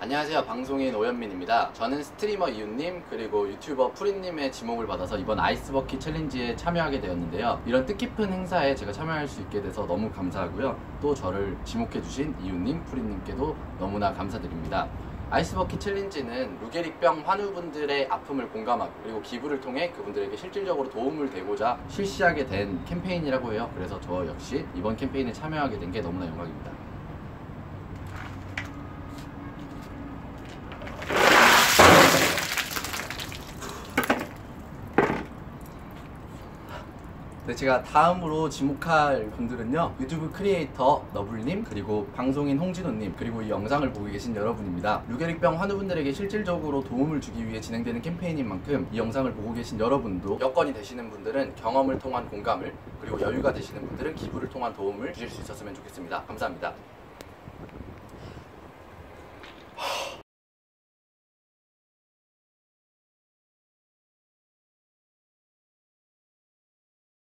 안녕하세요. 방송인 오현민입니다. 저는 스트리머 이웃님 그리고 유튜버 프린님의 지목을 받아서 이번 아이스버킷 챌린지에 참여하게 되었는데요. 이런 뜻깊은 행사에 제가 참여할 수 있게 돼서 너무 감사하고요. 또 저를 지목해 주신 이웃님 프린님께도 너무나 감사드립니다. 아이스버킷 챌린지는 루게릭병 환우분들의 아픔을 공감하고 그리고 기부를 통해 그분들에게 실질적으로 도움을 되고자 실시하게 된 캠페인이라고 해요. 그래서 저 역시 이번 캠페인에 참여하게 된 게 너무나 영광입니다 네, 제가 다음으로 지목할 분들은요 유튜브 크리에이터 너블님 그리고 방송인 홍진호님 그리고 이 영상을 보고 계신 여러분입니다. 루게릭병 환우분들에게 실질적으로 도움을 주기 위해 진행되는 캠페인인 만큼 이 영상을 보고 계신 여러분도 여건이 되시는 분들은 경험을 통한 공감을 그리고 여유가 되시는 분들은 기부를 통한 도움을 주실 수 있었으면 좋겠습니다. 감사합니다